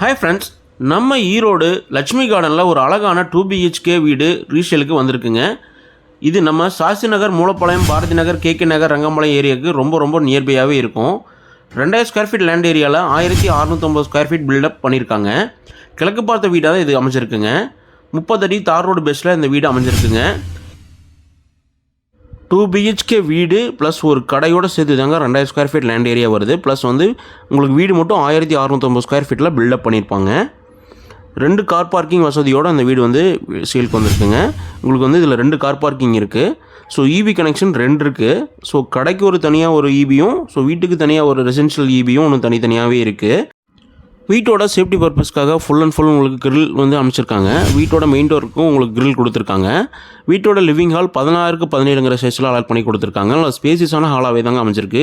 Hi friends நம்ம ஈரோடு லட்சுமி கார்டனில் ஒரு அழகான டூ பிஹெச்கே வீடு ரீசேலுக்கு வந்திருக்குங்க. இது நம்ம சாஸ்தி நகர் மூலப்பாளையம் பாரதி நகர் கேகே நகர் ரங்கம்பாளையம் ஏரியாவுக்கு ரொம்ப ரொம்ப நியர்பையாகவே இருக்கும். ரெண்டாயிரம் ஸ்கொயர் ஃபீட் லேண்ட் ஏரியாவில் ஆயிரத்தி அறநூற்றம்பது ஸ்கொயர் ஃபீட் பில்டப் பண்ணியிருக்காங்க கிழக்கு பார்த்த வீடாக தான் இது அமைஞ்சிருக்குங்க. முப்பது அடி தார் ரோடு பெஸ்ட்டில் இந்த வீடு அமைஞ்சிருக்குங்க. டூ பிஹெச்கே வீடு ப்ளஸ் ஒரு கடையோட சேர்த்து தாங்க ரெண்டாயிரம் ஸ்கொயர் ஃபீட் லேண்ட் ஏரியா வருது. ப்ளஸ் வந்து உங்களுக்கு வீடு மட்டும் ஆயிரத்தி அறநூற்றம்பது ஸ்கொயர் ஃபீட்டில் பில்டப் பண்ணியிருப்பாங்க. ரெண்டு கார் பார்க்கிங் வசதியோடு அந்த வீடு வந்து சேலுக்கு வந்திருக்குங்க. உங்களுக்கு வந்து இதில் ரெண்டு கார் பார்க்கிங் இருக்குது ஸோ இபி கனெக்ஷன் ரெண்டு இருக்குது ஸோ கடைக்கு ஒரு தனியாக ஒரு இபியும் ஸோ வீட்டுக்கு தனியாக ஒரு ரெசிடென்ஷியல் இபியும் ஒன்று தனித்தனியாகவே இருக்குது வீட்டோட சேஃப்டி பர்பஸ்க்காக ஃபுல் அண்ட் ஃபுல் உங்களுக்கு கிரில் வந்து அமைச்சிருக்காங்க. வீட்டோட மெயின் டோருக்கும் உங்களுக்கு கிரில் கொடுத்துருக்காங்க. வீட்டோட லிவிங் ஹால் பதினாறுக்கு பதினேழுங்கிற சைஸில் அலாட் பண்ணி கொடுத்துருக்காங்க. நல்லா ஸ்பேசியஸான ஹாலாகவே தாங்க அமைஞ்சிருக்கு.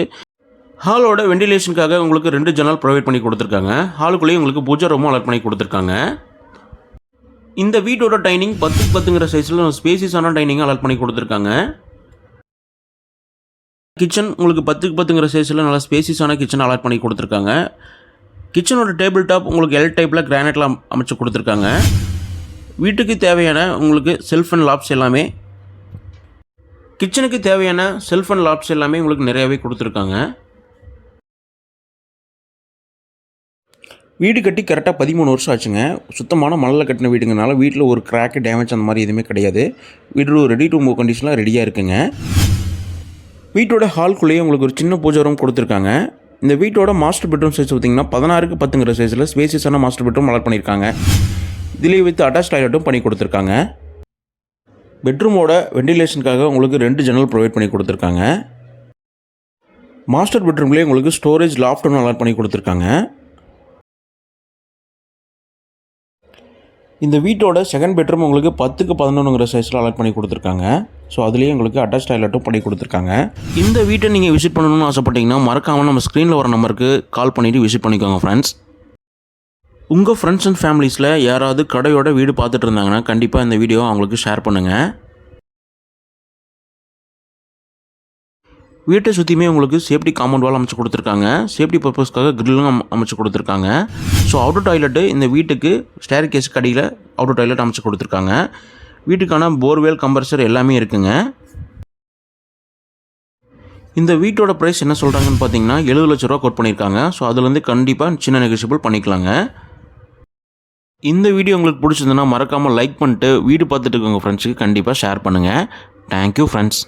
ஹாலோட வெண்டிலேஷனுக்காக உங்களுக்கு ரெண்டு ஜன்னல் ப்ரொவைட் பண்ணி கொடுத்துருக்காங்க. ஹாலுக்குள்ளேயே உங்களுக்கு பூஜை ரூமும் அலாட் பண்ணி கொடுத்துருக்காங்க. இந்த வீட்டோட டைனிங் பத்துக்கு பத்துங்கிற சைஸில் ஸ்பேசியஸான டைனிங் அலாட் பண்ணி கொடுத்துருக்காங்க. கிச்சன் உங்களுக்கு பத்துக்கு பத்துங்கிற சைஸில் நல்லா ஸ்பேசியஸான கிச்சன் அலாட் பண்ணி கொடுத்துருக்காங்க. கிச்சனோட டேபிள் டாப் உங்களுக்கு எல் டைப்பில் கிரானைட்டில் அமைச்சு கொடுத்துருக்காங்க. வீட்டுக்கு தேவையான உங்களுக்கு செல்ஃப் அண்ட் லாப்ஸ் எல்லாமே கிச்சனுக்கு தேவையான செல்ஃப் அண்ட் லாப்ஸ் எல்லாமே உங்களுக்கு நிறையவே கொடுத்துருக்காங்க. வீடு கட்டி கரெக்டாக பதிமூணு வருஷம் ஆச்சுங்க. சுத்தமான மணலில் கட்டின வீடுங்கனால வீட்டில் ஒரு கிராக்கு டேமேஜ் அந்த மாதிரி எதுவுமே கிடையாது. வீடு ரெடி டு மூவ் கண்டிஷனில் ரெடியாக இருக்குங்க. வீட்டோட ஹால்குள்ளேயே உங்களுக்கு ஒரு சின்ன பூஜை ரூம் கொடுத்துருக்காங்க. இந்த வீட்டோட மாஸ்டர் பெட்ரூம் சைஸ் பார்த்தீங்கன்னா பதினாறுக்கு பத்துங்கிற சைஸில் ஸ்பேசியஸான மாஸ்டர் பெட்ரூம் அலாட் பண்ணியிருக்காங்க. இதிலே வித் அட்டாச் டாய்லெட்டும் பண்ணி கொடுத்துருக்காங்க. பெட்ரூமோட வெண்டிலேஷனுக்காக உங்களுக்கு ரெண்டு ஜன்னல் ப்ரொவைட் பண்ணி கொடுத்துருக்காங்க. மாஸ்டர் பெட்ரூம்லேயே உங்களுக்கு ஸ்டோரேஜ் லாஃப்ட்டும் அலாட் பண்ணி கொடுத்துருக்காங்க. இந்த வீட்டோட செகண்ட் பெட்ரூம் உங்களுக்கு பத்துக்கு பதினொன்றுங்கிற சைஸில் அலாட் பண்ணி கொடுத்துருக்காங்க. ஸோ அதுலேயே உங்களுக்கு அட்டாச் டாய்லெட்டும் பண்ணி கொடுத்துருக்காங்க. இந்த வீட்டை நீங்கள் விசிட் பண்ணணும்னு ஆசைப்பட்டீங்கன்னா மறக்காமல் நம்ம ஸ்க்ரீனில் வர நம்பருக்கு கால் பண்ணிவிட்டு விசிட் பண்ணிக்கோங்க ஃப்ரெண்ட்ஸ் உங்கள் ஃப்ரெண்ட்ஸ் அண்ட் ஃபேமிலிஸில் யாராவது கடையோட வீடு பார்த்துட்டு இருந்தாங்கன்னா கண்டிப்பாக இந்த வீடியோ அவங்களுக்கு ஷேர் பண்ணுங்கள் வீட்டை சுற்றியுமே உங்களுக்கு சேஃப்டி காம்பவுண்ட் வால் அமைச்சு கொடுத்துருக்காங்க. சேஃப்டி பர்பஸ்க்காக கிரில்லும் அமைச்சு கொடுத்துருக்காங்க. ஸோ அவுட்டர் டாய்லெட்டு இந்த வீட்டுக்கு ஸ்டேர் கேஸுக்கு அடியில் அவுட்டர் டாய்லெட் அமைச்சு கொடுத்துருக்காங்க. வீட்டுக்கான போர்வெல் கம்பர்சர் எல்லாமே இருக்குங்க. இந்த வீட்டோட ப்ரைஸ் என்ன சொல்கிறாங்கன்னு பார்த்தீங்கன்னா எழுபது லட்ச ரூபா கோட் பண்ணியிருக்காங்க ஸோ அதுலேருந்து கண்டிப்பாக சின்ன நெகோஷியபிள் பண்ணிக்கலாங்க. இந்த வீடியோ உங்களுக்கு பிடிச்சிருந்ததுன்னா மறக்காமல் லைக் பண்ணிட்டு வீடு பார்த்துட்டு இருக்கவங்க ஃப்ரெண்ட்ஸுக்கு கண்டிப்பாக ஷேர் பண்ணுங்கள் தேங்க்யூ ஃப்ரெண்ட்ஸ்